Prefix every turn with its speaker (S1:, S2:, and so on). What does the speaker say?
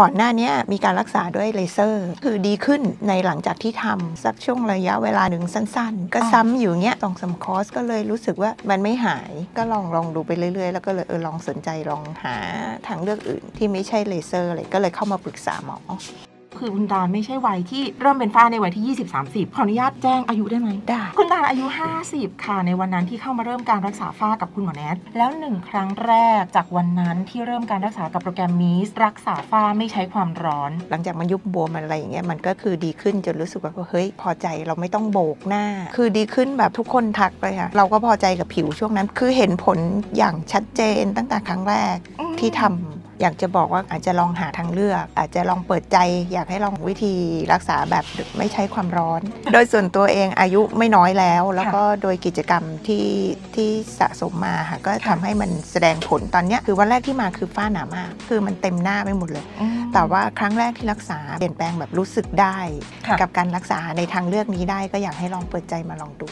S1: ก่อนหน้านี้มีการรักษาด้วยเลเซอร์ คือดีขึ้นในหลังจากที่ทำสักช่วงระยะเวลาหนึ่งสั้น ๆ ก็ซ้ำอยู่เงี้ยสองสามคอร์สก็เลยรู้สึกว่ามันไม่หายก็ลองลองดูไปเรื่อย ๆ แล้วก็เลยเออลองสนใจลองหาทางเลือกอื่นที่ไม่ใช่เลเซอร์อะไรก็เลยเข้ามาปรึกษาหมอ
S2: คือคุณตาลไม่ใช่วัยที่เริ่มเป็นฝ้าในวัยที่ 20 30 ขออนุญาตแจ้งอายุได้ไหม
S1: ได้
S2: คุณตาลอายุ 50 ค่ะ ในวันนั้นที่เข้ามาเริ่มการรักษาฝ้ากับคุณหมอแนทแล้วหนึ่งครั้งแรกจากวันนั้นที่เริ่มการรักษากับโปรแกรมมีสรักษาฝ้าไม่ใช้ความร้อน
S1: หลังจากมันยุบบวมอะไรอย่างเงี้ยมันก็คือดีขึ้นจนรู้สึกว่าเฮ้ยพอใจเราไม่ต้องโบกหน้า คือดีขึ้นแบบทุกคนทักเลยค่ะเราก็พอใจกับผิวช่วงนั้น คือเห็นผลอย่างชัดเจนตั้งแต่ครั้งแรก
S2: อืม
S1: ที่ทำ อยากจะบอกว่าอาจจะลองหาทางเลือก อาจจะลองเปิดใจ อยากให้ลองวิธีรักษาแบบไม่ใช้ความร้อน โดยส่วนตัวเองอายุไม่น้อยแล้ว แล้วก็โดยกิจกรรมที่ที่สะสมมาค่ะก็ทำให้มันแสดงผลตอนเนี้ยคือวันแรกที่มาคือฝ้าหนามาก คือมันเต็มหน้าไปหมดเลย
S2: อืม
S1: แต่ว่าครั้งแรกที่รักษาเปลี่ยนแปลงแบบรู้สึกได้
S2: ค่ะ
S1: กับการรักษาในทางเลือกนี้ได้ก็อยากให้ลองเปิดใจมาลองดู